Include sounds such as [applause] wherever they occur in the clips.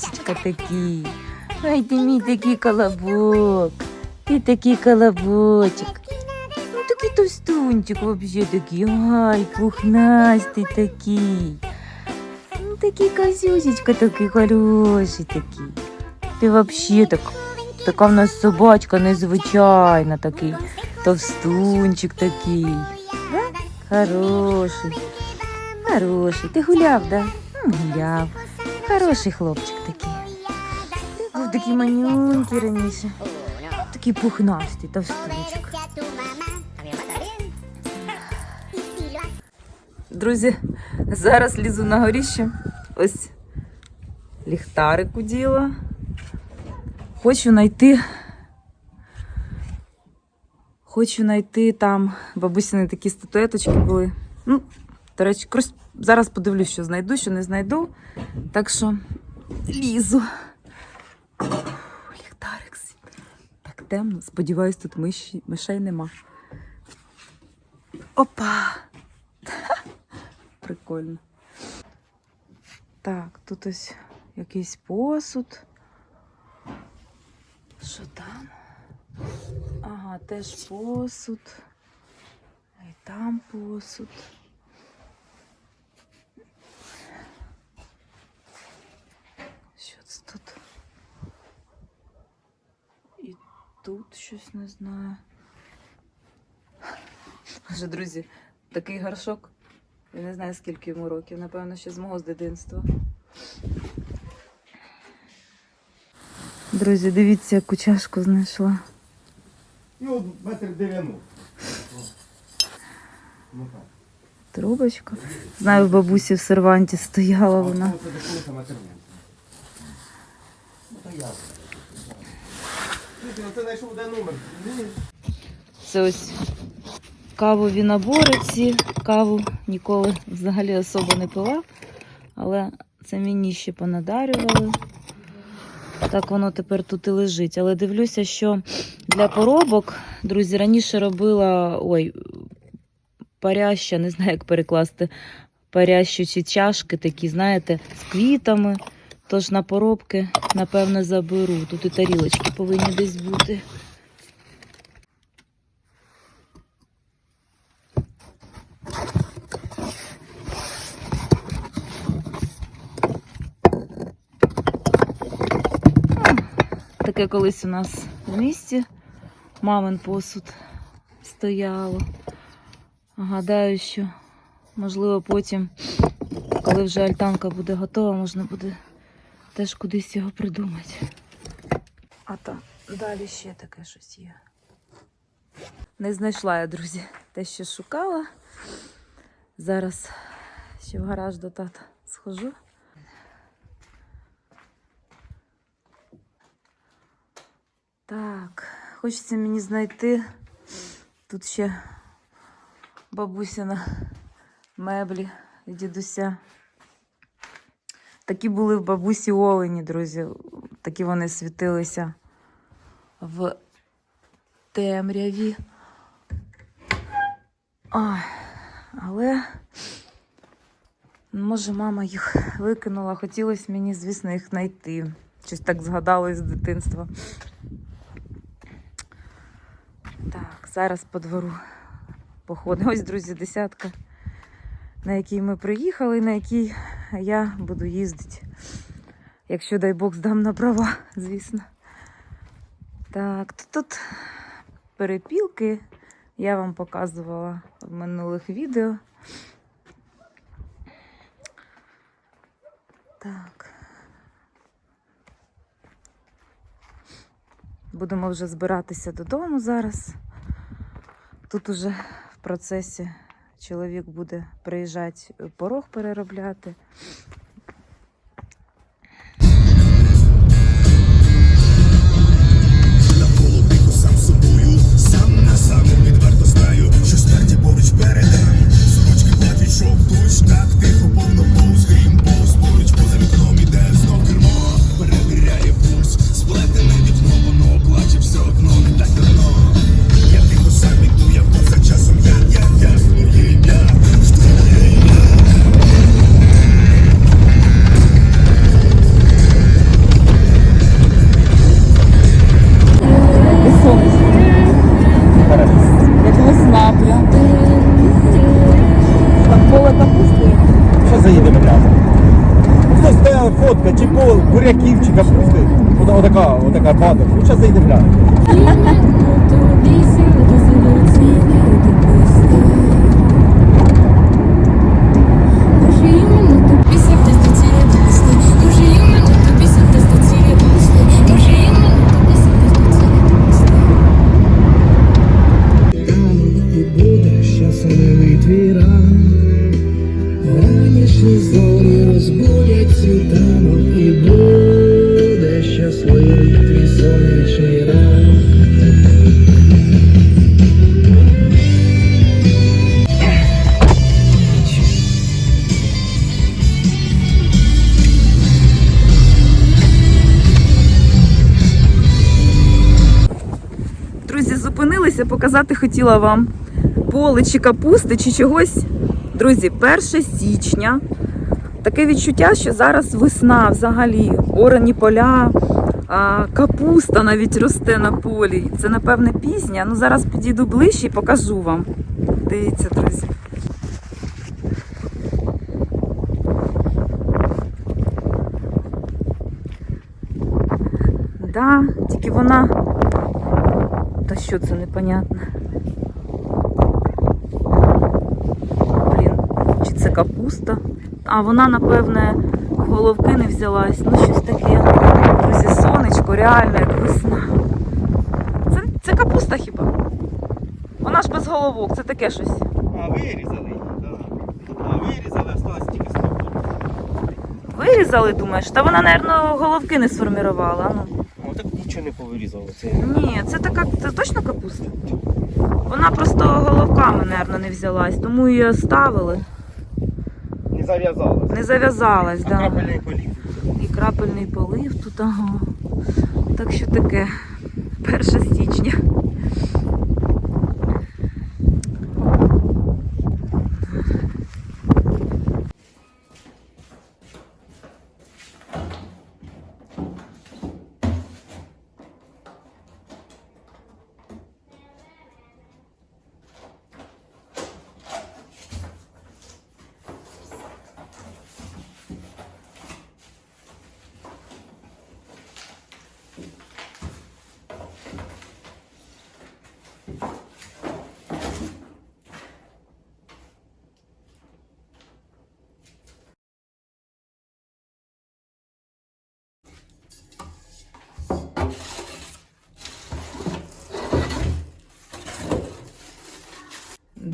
колобусечка такий. Ай, ти мій такий колобок. Ти такий колобочок. Ну такий товстунчик вообще такий. Ай, пухнастий такий. Ну такий козюсечка такий хороший такий. Ти вообще так, така в нас собачка незвичайна такий. Товстунчик такий. Хороший. Хороший. Ти гуляв, да? Гуляв. Хороший хлопчик такий. Був такий манюнький раніше. Такий пухнастий, товстунчик. Друзі, зараз лізу на горіще. Ось ліхтарик уділа. Хочу знайти. Хочу знайти там бабусіни такі статуеточки були. Ну, до речі, зараз подивлюсь, що знайду, що не знайду. Так що лізу. Ліхтарик. Так темно. Сподіваюсь, тут миші, мишей нема. Опа! [laughs] Прикольно. Так, тут ось якийсь посуд. Що там? Ага, теж посуд. І там посуд. Що це тут? І тут щось не знаю. Вже, друзі, такий горшок. Я не знаю, скільки йому років. Напевно, ще з мого з дитинства. Друзі, дивіться, яку чашку знайшла. Ну, метр 90. Ну. Трубочка. Знаю, в бабусі в серванті стояла вона. А це десь метр 90. Ну, то я. Слухай, ну номер. Це ось кавові набори ці. Каву ніколи взагалі особо не пила, але це мені ще понадарювали. Так воно тепер тут і лежить. Але дивлюся, що для поробок, друзі, раніше робила ой, паряща, не знаю, як перекласти, парящі чашки такі, знаєте, з квітами. Тож на поробки, напевно, заберу. Тут і тарілочки повинні десь бути. Таке колись у нас в місті мамин посуд стояло. Гадаю, що можливо потім, коли вже альтанка буде готова, можна буде теж кудись його придумати. А там далі ще таке щось є. Не знайшла я, друзі, те, що шукала. Зараз ще в гараж до тата схожу. Так, хочеться мені знайти тут ще бабусіна меблі від дідуся. Такі були в бабусі олені, друзі. Такі вони світилися в темряві. Ой, але може мама їх викинула. Хотілося мені, звісно, їх знайти. Щось так згадалось з дитинства. Так, зараз по двору походимо. Ось, друзі, десятка, на якій ми приїхали, на якій я буду їздити. Якщо дай Бог здам на права, звісно. Так, тут, тут перепілки. Я вам показувала в минулих відео. Так. Будемо вже збиратися додому зараз. Тут уже в процесі чоловік буде приїжджати порог переробляти. Три ківчика пусти. Ота- Отака, отака бада. Ну, зараз зайде глянь. Хотіла вам поле чи капусти, чи чогось. Друзі, 1 січня. Таке відчуття, що зараз весна взагалі, орені поля, капуста навіть росте на полі. Це, напевне, пізня. Ну, зараз підійду ближче і покажу вам. Дивіться, друзі. Да, тільки вона та що це непонятно? Блін, чи це капуста? А вона, напевне, головки не взялась. Ну, щось таке. Друзі, сонечко, реально, як весна. Це, це капуста хіба? Вона ж без головок, це таке щось. А, вирізали її, так. А, вирізали, осталось тільки стовпу. Вирізали, думаєш? Та вона, мабуть, головки не сформувала. Ну. О, так нічого не повирізало. Це Ні, це така, це точно капуста? Вона просто головками, мабуть, не взялась, тому її оставили. Не. Не зав'язалась, так. да. крапельний полів. І крапельний полив тут, ага. Так що таке, 1 січня.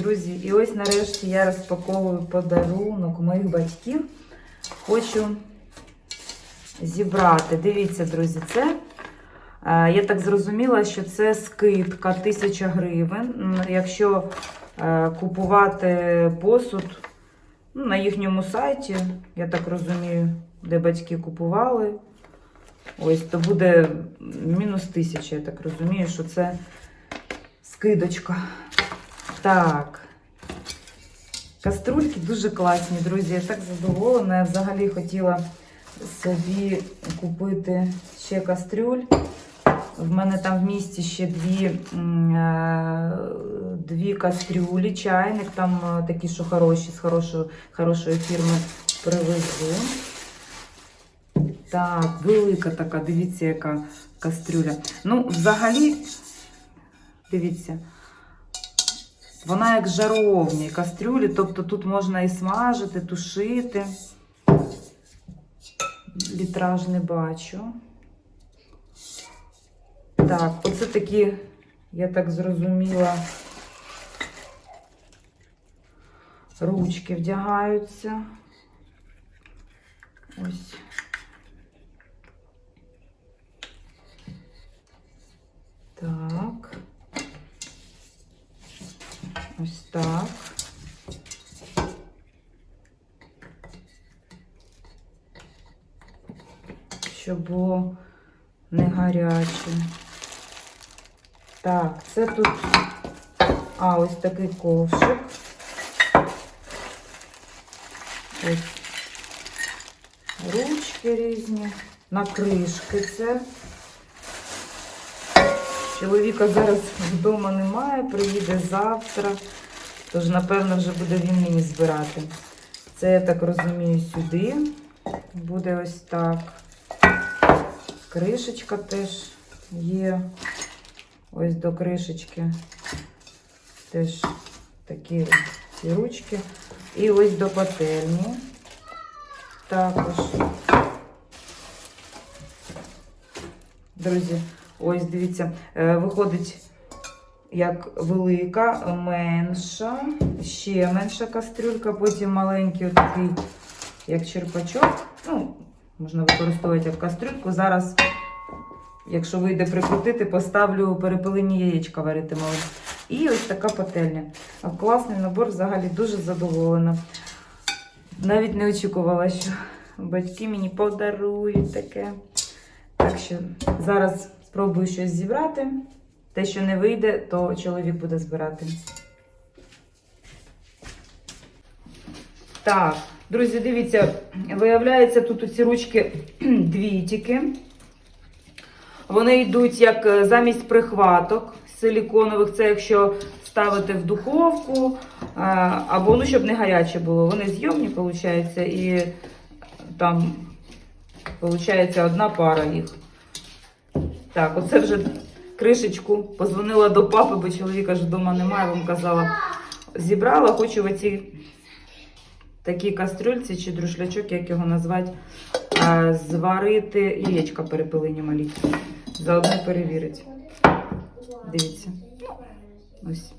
Друзі, і ось нарешті я розпаковую подарунок моїх батьків. Хочу зібрати. Дивіться, друзі, це. е, Я так зрозуміла, що це скидка 1000 гривень. Якщо е, купувати посуд ну, на їхньому сайті, я так розумію, де батьки купували. Ось, то буде мінус 1000, я так розумію, що це скидочка. Так. Каструльки дуже класні, друзі. Я так задоволена. Я взагалі хотіла собі купити ще кастрюль. В мене там в місті ще дві, е, дві кастрюлі, чайник, там е, такі, що хороші, з хорошої, хорошої фірми привезу. Так, велика така, дивіться, яка кастрюля. Ну, взагалі, дивіться. Вона як жаровні кастрюлі, тобто тут можна і смажити, тушити. Літраж не бачу. Так, оце такі, я так зрозуміла, ручки вдягаються. Ось. Так. Ось так. Щоб було не гаряче. Так, це тут, а, ось такий ковшик. Ось ручки різні, накришки це. Чоловіка зараз вдома немає, приїде завтра. Тож, напевно, вже буде він мені збирати. Це, я так розумію, сюди. Буде ось так. кришечка теж є. Ось до кришечки теж такі ці ручки. І ось до пательні. Також. Друзі, ось дивіться, е, виходить як велика, менша, ще менша кастрюлька, потім маленький такий, як черпачок. Ну, можна використовувати як кастрюльку. Зараз, якщо вийде прикрутити, поставлю перепилені яєчка варити малим. І ось така пательня. Класний набор, взагалі дуже задоволена. Навіть не очікувала, що батьки мені подарують таке. Так що зараз спробую щось зібрати. Те, що не вийде, то чоловік буде збирати. Так, друзі, дивіться, виявляється, тут ці ручки [clears throat] дві тільки. Вони йдуть як е, замість прихваток силіконових, це якщо ставити в духовку, е, або ну, щоб не гаряче було. Вони зйомні, виходить, і там виходить одна пара їх. Так, оце вже кришечку. Позвонила до папи, бо чоловіка ж вдома немає, вам казала. Зібрала, хочу в оці такі кастрюльці чи друшлячок, як його назвати, зварити яєчка перепилені малі. Заодно перевірити. Дивіться. Ось.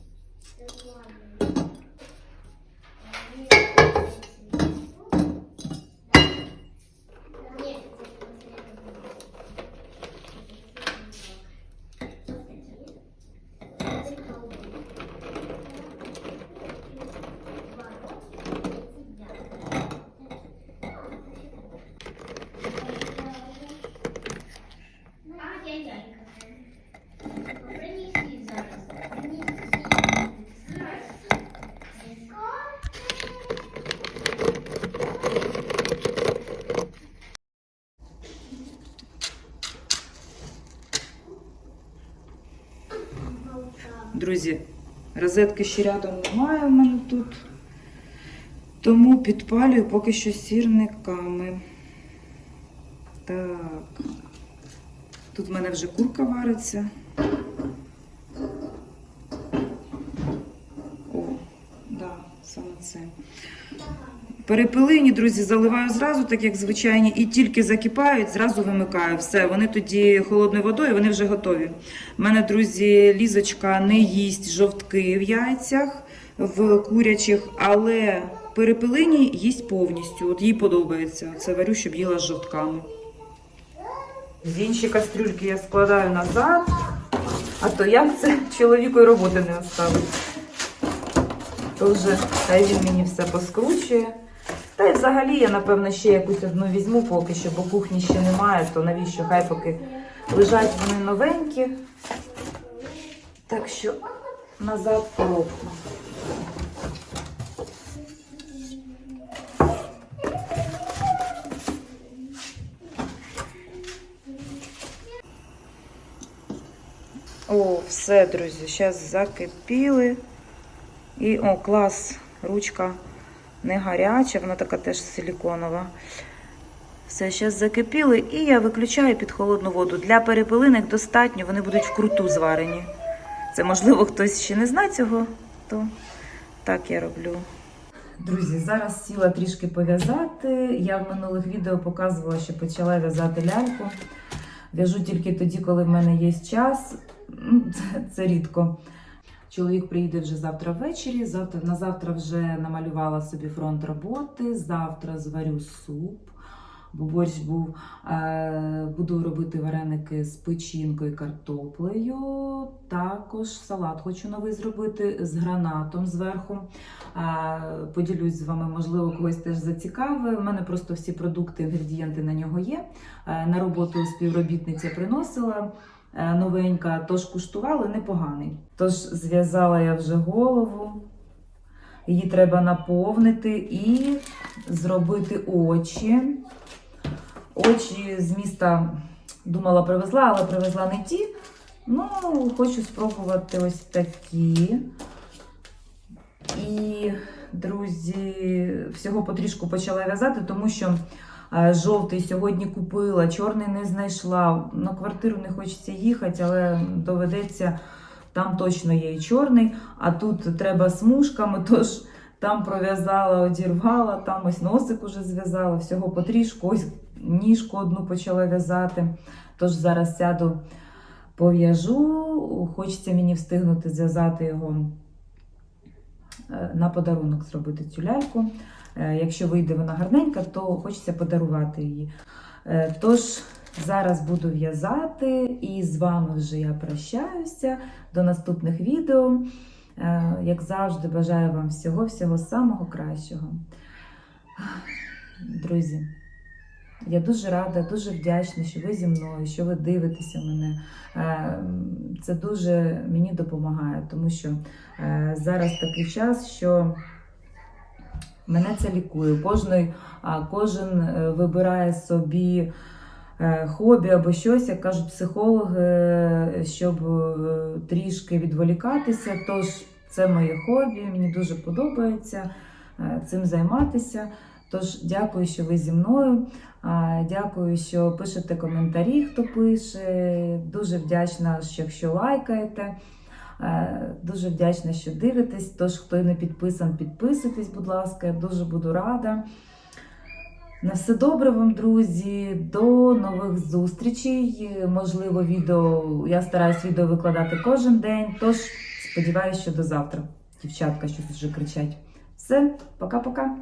Друзі, розетки ще рядом немає в мене тут. Тому підпалюю поки що сірниками. Так. Тут в мене вже курка вариться. О, да, саме це. Перепилині, друзі, заливаю зразу, так як звичайні, і тільки закипають, зразу вимикаю. Все, вони тоді холодною водою, вони вже готові. У мене, друзі, лізочка не їсть жовтки в яйцях, в курячих, але перепилині їсть повністю. От їй подобається. Це варю, щоб їла з жовтками. З інші кастрюльки я складаю назад, а то як це чоловіку й роботи не оставить. То вже хай він мені все поскручує. Та й взагалі я, напевно, ще якусь одну візьму поки що, бо кухні ще немає, то навіщо хай поки лежать вони новенькі. Так що назад коробку. О, все, друзі, зараз закипіли. І о, клас, ручка не гаряча, вона така теж силіконова. Все, зараз закипіли, і я виключаю під холодну воду. Для перепилиних достатньо, вони будуть вкруту зварені. Це, можливо, хтось ще не знає цього, то так я роблю. Друзі, зараз сіла трішки пов'язати. Я в минулих відео показувала, що почала в'язати ляльку. В'яжу тільки тоді, коли в мене є час. [laughs] Це рідко. Чоловік приїде вже завтра ввечері. Завтра на завтра вже намалювала собі фронт роботи. Завтра зварю суп, бо борщ був. Е, буду робити вареники з печінкою і картоплею. Також салат хочу новий зробити з гранатом зверху. Е, поділюсь з вами, можливо, когось теж зацікавить. У мене просто всі продукти, інгредієнти на нього є. Е, на роботу співробітниця приносила новенька, тож куштували непоганий. Тож зв'язала я вже голову. Її треба наповнити і зробити очі. Очі з міста думала привезла, але привезла не ті. Ну, хочу спробувати ось такі. І, друзі, всього потрішку почала в'язати, тому що Е, Жовтий сьогодні купила, чорний не знайшла. На квартиру не хочеться їхати, але доведеться. Там точно є і чорний, а тут треба смужками, [laughs] тож там пров'язала, одірвала, там ось носик уже зв'язала, всього потрішку, ось ніжку одну почала в'язати. Тож зараз сяду, пов'яжу. Хочеться мені встигнути зв'язати його е, на подарунок, зробити цю ляльку. Е, Якщо вийде вона гарненька, то хочеться подарувати її. Е, Тож зараз буду в'язати, і з вами вже я прощаюся. До наступних відео. Е, Як завжди, бажаю вам всього-всього самого кращого. Друзі, я дуже рада, дуже вдячна, що ви зі мною, що ви дивитеся мене. Це дуже мені допомагає, тому що зараз такий час, що мене це лікує. Кожен е, вибирає собі е, хобі або щось, як кажуть психологи, щоб е, трішки відволікатися. Тож це моє хобі, мені дуже подобається е, цим займатися. Тож дякую, що ви зі мною. Дякую, що пишете коментарі, хто пише. Дуже вдячна, якщо лайкаєте. Е, Дуже вдячна, що дивитесь. Тож, хто не підписан, підписуйтесь, будь ласка, я дуже буду рада. На все добре вам, друзі. До нових зустрічей. Можливо, відео. Я стараюсь відео викладати кожен день. Тож сподіваюся, що до завтра. Дівчатка щось вже кричать. Все, пока-пока.